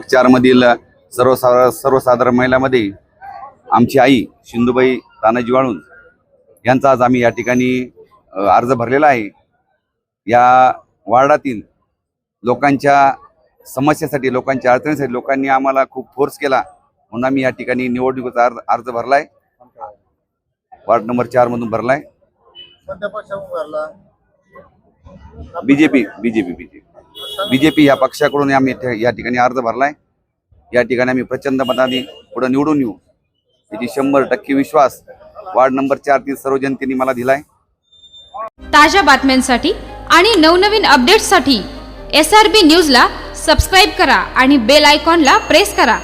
चारमधील सर्वसाधारण सर्वसाधारण महिलामध्ये आमची आई सिंधुबाई तानाजी वाळून यांचा आज आम्ही या ठिकाणी अर्ज भरलेला आहे. या वार्डातील लोकांच्या समस्येसाठी लोकांच्या अडचणीसाठी लोकांनी आम्हाला खूप फोर्स केला. म्हणून आम्ही या ठिकाणी निवडणुकीचा अर्ज अर्ज आहे वार्ड नंबर चारमधून भरला भरलाय. BJP BJP BJP. बीजेपी या पक्षाकडून आम्ही या ठिकाणी अर्ज भरलाय. या ठिकाणी आम्ही प्रचंड मताने पुढे निवडून येऊ. याची शंभर टक्के विश्वास वार्ड नंबर चार तीन सर्व जनतेने मला दिलाय. ताज्या बातम्यांसाठी आणि नवनवीन अपडेट्ससाठी एस आर बी न्यूजला सबस्क्राईब करा आणि बेल आयकॉनला प्रेस करा.